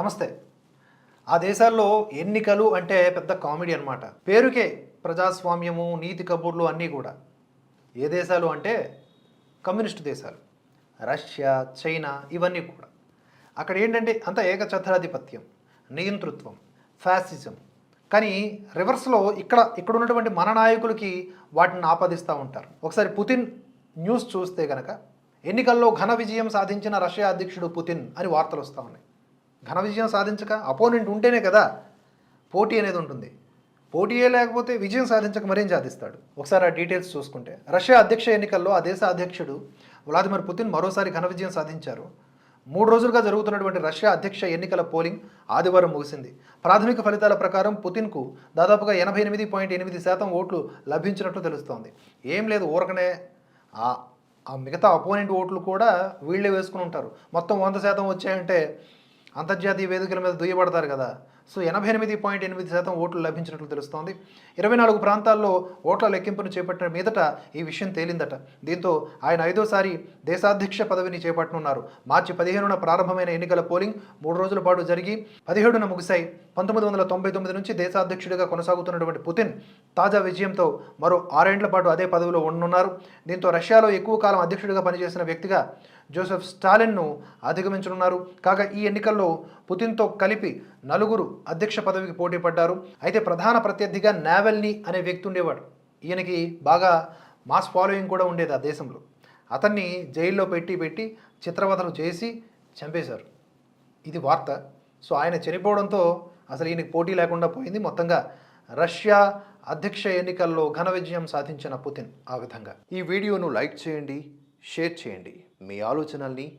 నమస్తే. ఆ దేశాల్లో ఎన్నికలు అంటే పెద్ద కామెడీ అన్నమాట. పేరుకే ప్రజాస్వామ్యము నీతి కబుర్లు అన్నీ కూడా. ఏ దేశాలు అంటే కమ్యూనిస్టు దేశాలు. రష్యా చైనా ఇవన్నీ కూడా. అక్కడ ఏంటంటే అంత ఏకఛత్రాధిపత్యం నియంతృత్వం ఫ్యాసిజం. కానీ రివర్స్లో ఇక్కడ ఇక్కడ ఉన్నటువంటి మన నాయకులకి వాటిని ఆపాదిస్తూ ఉంటారు. ఒకసారి పుతిన్ న్యూస్ చూస్తే కనుక ఎన్నికల్లో ఘన విజయం సాధించిన రష్యా అధ్యక్షుడు పుతిన్ అని వార్తలు వస్తూ ఉన్నాయి. ఘన విజయం సాధించక అపోనెంట్ ఉంటేనే కదా పోటీ అనేది ఉంటుంది. పోటీయే లేకపోతే విజయం సాధించక మరేం సాధిస్తాడు ఒకసారి ఆ డీటెయిల్స్ చూసుకుంటే. రష్యా అధ్యక్ష ఎన్నికల్లో ఆ దేశ అధ్యక్షుడు వ్లాదిమిర్ పుతిన్ మరోసారి ఘన విజయం సాధించారు. మూడు రోజులుగా జరుగుతున్నటువంటి రష్యా అధ్యక్ష ఎన్నికల పోలింగ్ ఆదివారం ముగిసింది. ప్రాథమిక ఫలితాల ప్రకారం పుతిన్కు దాదాపుగా ఎనభై ఎనిమిది పాయింట్ ఎనిమిది శాతం ఓట్లు లభించినట్లు తెలుస్తోంది. ఏం లేదు ఊరకనే ఆ ఆ మిగతా అపోనెంట్ ఓట్లు కూడా వీళ్ళే వేసుకుని ఉంటారు. మొత్తం వంద శాతం వచ్చాయంటే అంతర్జాతీయ వేదికల మీద దుయ్యబడతారు కదా. సో ఎనభై ఎనిమిది పాయింట్ ఎనిమిది శాతం ఓట్లు లభించినట్లు తెలుస్తోంది. ఇరవై నాలుగు ప్రాంతాల్లో ఓట్ల లెక్కింపును చేపట్టిన మీదట ఈ విషయం తేలిందట. దీంతో ఆయన ఐదోసారి దేశాధ్యక్ష పదవిని చేపట్టనున్నారు. మార్చి పదిహేనున ప్రారంభమైన ఎన్నికల పోలింగ్ మూడు రోజుల పాటు జరిగి పదిహేడున ముగిశాయి. పంతొమ్మిది వందల తొంభై తొమ్మిది నుంచి దేశాధ్యక్షుడిగా కొనసాగుతున్నటువంటి పుతిన్ తాజా విజయంతో మరో ఆరేండ్ల పాటు అదే పదవిలో ఉండనున్నారు. దీంతో రష్యాలో ఎక్కువ కాలం అధ్యక్షుడిగా పనిచేసిన వ్యక్తిగా జోసెఫ్ స్టాలిన్ను అధిగమించనున్నారు. కాగా ఈ ఎన్నికల్లో పుతిన్తో కలిపి నలుగురు అధ్యక్ష పదవికి పోటీ పడ్డారు. అయితే ప్రధాన ప్రత్యర్థిగా నావెల్ని అనే వ్యక్తి ఉండేవాడు. ఈయనకి బాగా మాస్ ఫాలోయింగ్ కూడా ఉండేది ఆ దేశంలో. అతన్ని జైల్లో పెట్టి పెట్టి చిత్రవదలు చేసి చంపేశారు. ఇది వార్త. సో ఆయన చనిపోవడంతో అసలు ఈయనకి పోటీ లేకుండా పోయింది. మొత్తంగా రష్యా అధ్యక్ష ఎన్నికల్లో ఘన విజయం సాధించిన పుతిన్ ఆ విధంగా. ఈ వీడియోను లైక్ చేయండి షేర్ చేయండి. మీ ఆలోచనల్ని